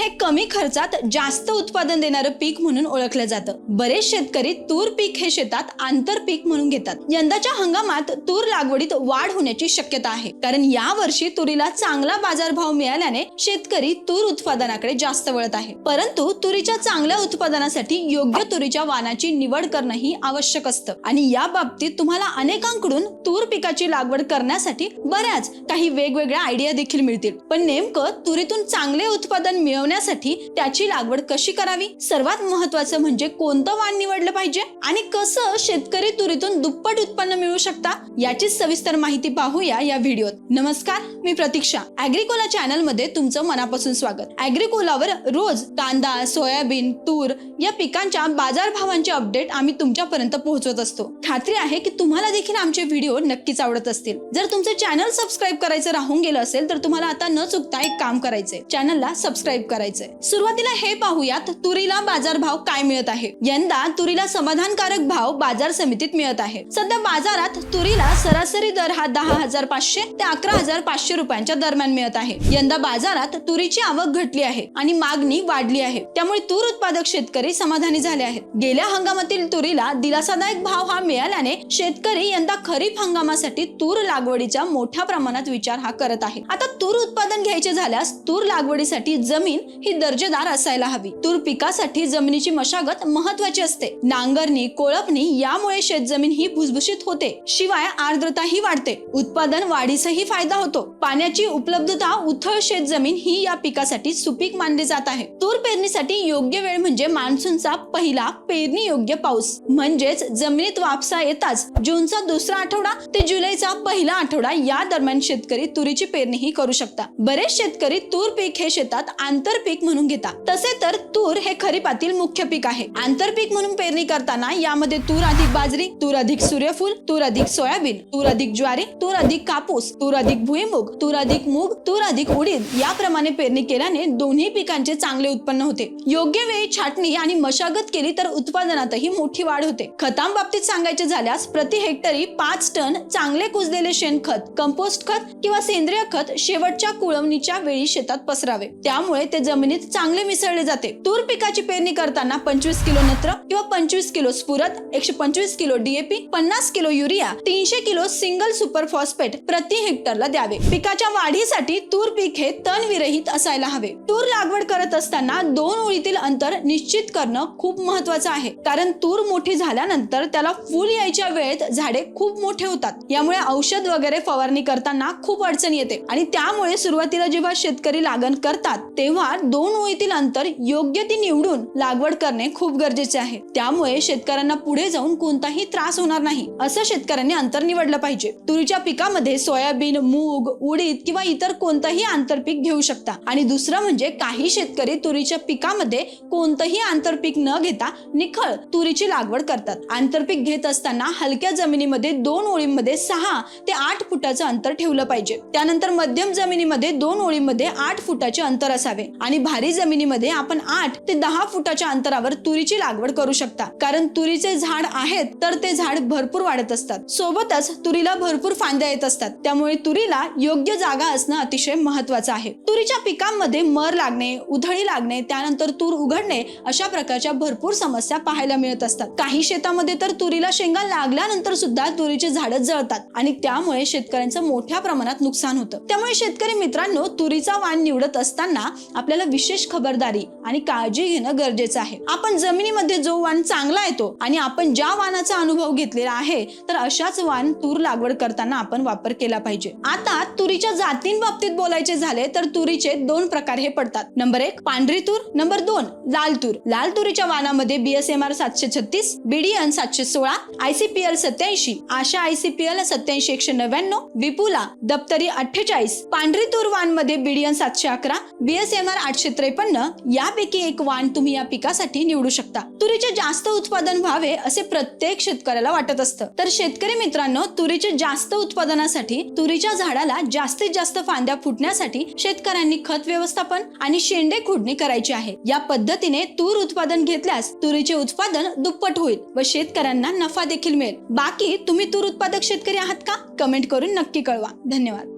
हे कमी खर्चात जास्त उत्पादन देणारं पीक म्हणून ओळखलं जातं. बरेच शेतकरी तूर पीक हे शेतात आंतर पीक म्हणून घेतात. यंदाच्या हंगामात तूर लागवडीत वाढ होण्याची शक्यता आहे. कारण या वर्षी तुरीला चांगला बाजारभाव मिळाल्याने शेतकरी तूर उत्पादनाकडे जास्त वळत आहे. परंतु तुरीच्या चांगल्या उत्पादनासाठी योग्य तुरीच्या वाणाची निवड करणं ही आवश्यक असतं. आणि या बाबतीत तुम्हाला अनेकांकडून तूर पिकाची लागवड करण्यासाठी बऱ्याच काही वेगवेगळ्या आयडिया देखील मिळतील. पण नेमकं तुरीतून चांगले उत्पादन मिळवण्यासाठी त्याची लागवड कशी करावी? सर्वात महत्वाचं म्हणजे कोणतं वाण निवडलं पाहिजे? आणि कसं शेतकरी तुरीतून दुप्पट उत्पन्न मिळू शकता? याची सविस्तर माहिती पाहूया या व्हिडिओत. नमस्कार मी प्रतीक्षा. अॅग्रिकोला चॅनलमध्ये तुमचं मनापासून स्वागत. अॅग्रिकोलावर रोज कांदा सोयाबीन तूर या पिकांच्या बाजारभावांचे अपडेट आम्ही तुमच्यापर्यंत पोहोचवत असतो. खात्री आहे की तुम्हाला देखील आमचे व्हिडिओ नक्कीच आवडत असतील. जर तुमचे चॅनल सबस्क्राईब करायचं राहून गेलं असेल तर तुम्हाला आता न चुकता एक काम करायचंय. चॅनलला सबस्क्राईब करायचंय. सुरुवातीला हे पाहूयात तुरीला बाजारभाव काय मिळत आहे? यंदा तुरीला समाधानकारक भाव बाजार समितीत मिळत आहे. सध्या बाजारात तुरीला सरासरी दर हा दहा हजार पाचशे ते अकरा हजार पाचशे रुपयांच्या दरम्यान मिळत आहे. यंदा बाजारात तुरीची आवक घटली आहे आणि मागणी वाढली आहे. त्यामुळे तूर उत्पादक शेतकरी समाधानी झाले आहेत. गेल्या हंगामातील तुरीला दिलासादायक भाव हा मिळाल्याने शेतकरी यंदा खरीप हंगामासाठी तूर लागवडीचा मोठ्या प्रमाणात विचार हा करत आहे. आता तूर उत्पादन घ्यायचे झाल्यास तूर लागवडीसाठी जमीन ही दर्जेदार असायला हवी. तूर पिकासाठी जमिनीची मशागत महत्वाची असते. नांगरणी कोळपणी यामुळे शेतजमीन ही भुसभुशीत होते. शिवाय आर्द्रताही वाढते. उत्पादन वाढीसही फायदा होतो. पाण्याची उपलब्धता उथळ शेतजमीन ही या पिकासाठी सुपीक मानली जात आहे. तूर पेरणीसाठी योग्य वेळ म्हणजे मान्सूनचा पहिला पेरणी योग्य पाऊस. म्हणजेच जमिनीत वापसा येताच जूनचा दुसरा आठवडा ते जुलैचा पहिला आठवडा या दरम्यान शेतकरी तुरीची पेरणीही करू शकता. बरेच शेतकरी तूर पीक हे शेतात आंतरपीक म्हणून घेतात. तसे तर तूर हे खरीपातील मुख्य पीक आहे. आंतरपीक म्हणून पेरणी करताना यामध्ये तूर अधिक बाजरी तूर अधिक सूर्यफूल तूर अधिक सोयाबीन तूर अधिक ज्वारी तूर अधिक कापूस तूर अधिक भुईमुग तूर अधिक मूग तूर अधिक उडीद याप्रमाणे पेरणी केल्याने दोन्ही पिकांचे चांगले उत्पन्न होते. योग्य वेळी छाटणी आणि मशागत केली तर उत्पादनातही मोठी वाढ होते. खतांबाबतीत सांगायचे झाल्यास प्रति हेक्टरी पाच टन चांगले कुजलेले शेणखत कंपोस्ट खत किंवा सेंद्रिय खत शेवटच्या कुळवणीच्या वेळी शेतात पसरावे. त्यामुळे ते जमिनीत चांगले मिसळले जाते. तूर पिकाची पेरणी करताना पंचवीस किलो नत्र किंवा पंचवीस किलो स्फुरत एकशे पंचवीस किलो डीएपी पन्नास किलो युरिया तीनशे किलो सिंगल सुपर फॉस्फेट प्रति हेक्टरला द्यावे. पिकाच्या वाढीसाठी तूर पीक हे तण विरहित असायला हवे. तूर लागवड करत असताना दोन ओळीतील अंतर निश्चित करणं खूप महत्वाचं आहे. कारण तूर मोठी झाल्यानंतर त्याला फुल यायच्या वेळेत झाडे खूप मोठे होतात. यामुळे औषध वगैरे फवारणी करताना खूप अडचण येते आणि त्या त्यामुळे सुरुवातीला जेव्हा शेतकरी लागण करतात तेव्हा दोन ओळीतील अंतर योग्य ती निवडून लागवड करणे खूप गरजेचे आहे. त्यामुळे शेतकऱ्यांना पुढे जाऊन कोणताही त्रास होणार नाही असं शेतकऱ्यांनी अंतर निवडलं पाहिजे. तुरीच्या पिकामध्ये सोयाबीन मूग उडीद किंवा इतर कोणतंही आंतरपीक घेऊ शकता. आणि दुसरं म्हणजे काही शेतकरी तुरीच्या पिकामध्ये कोणतंही आंतरपीक न घेता निखळ तुरीची लागवड करतात. आंतरपीक घेत असताना हलक्या जमिनीमध्ये दोन ओळींमध्ये सहा ते आठ फुटाचं अंतर ठेवलं पाहिजे. त्यानंतर मध्यम जमिनीमध्ये दोन ओळीमध्ये आठ फुटाचे अंतर असावे. आणि भारी जमिनीमध्ये आपण आठ ते दहा फुटाच्या अंतरावर तुरीची लागवड करू शकता. कारण तुरीचे झाड आहेत तर ते झाड भरपूर वाढत असतात. सोबतच तुरीला भरपूर फांद्या येत असतात. त्यामुळे तुरीला योग्य जागा असणं अतिशय महत्वाचं आहे. तुरीच्या पिकांमध्ये मर लागणे उधळी लागणे त्यानंतर तूर उघडणे अशा प्रकारच्या भरपूर समस्या पाहायला मिळत असतात. काही शेतामध्ये तर तुरीला शेंगा लागल्यानंतर सुद्धा तुरीचे झाड जळतात आणि त्यामुळे शेतकऱ्यांचं मोठ्या प्रमाणात नुकसान होतं. त्यामुळे शेतकरी मित्रांनो तुरीचा वाण निवडत असताना आपल्याला विशेष खबरदारी आणि काळजी घेणं गरजेचं आहे. आपण जमिनीमध्ये जो वाण चांगला येतो आणि आपण ज्या वाणाचा अनुभव घेतलेला आहे तर अशाच वाण तूर लागवड करताना आपण वापर केला पाहिजे. आता तुरीच्या जातींबाबतीत बोलायचे झाले तर तुरीचे दोन प्रकार हे पडतात. नंबर एक पांढरी तूर. नंबर दोन लाल तूर. लाल तुरीच्या वाणामध्ये बीएसएमआर सातशे छत्तीस बीडीएन सातशे सोळा आयसीपीएल सत्याऐंशी. आशा आयसीपीएल सत्याऐंशी एकशे नव्याण्णव विपुला दप्तरी अठ्ठेचाळीस पांढरी तूर वाणमध्ये बीडीएन सातशे अकरा बीएसएमआर आठशे त्रेपन्न यापैकी एक वाण तुम्ही या पिकासाठी निवडू शकता. तुरीचे जास्त उत्पादन व्हावे असे प्रत्येक शेतकऱ्याला वाटत असतं. तर शेतकरी मित्रांनो तुरीचे जास्त उत्पादनासाठी तुरीच्या झाडाला जास्तीत जास्त फांद्या फुटण्यासाठी शेतकऱ्यांनी खत व्यवस्थापन आणि शेंडे खुडणी करायची आहे. या पद्धतीने तूर उत्पादन घेतल्यास तुरीचे उत्पादन दुप्पट होईल व शेतकऱ्यांना नफा देखील मिळेल. बाकी तुम्ही तूर उत्पादक शेतकरी आहात का? कमेंट करून नक्की कळवा. धन्यवाद.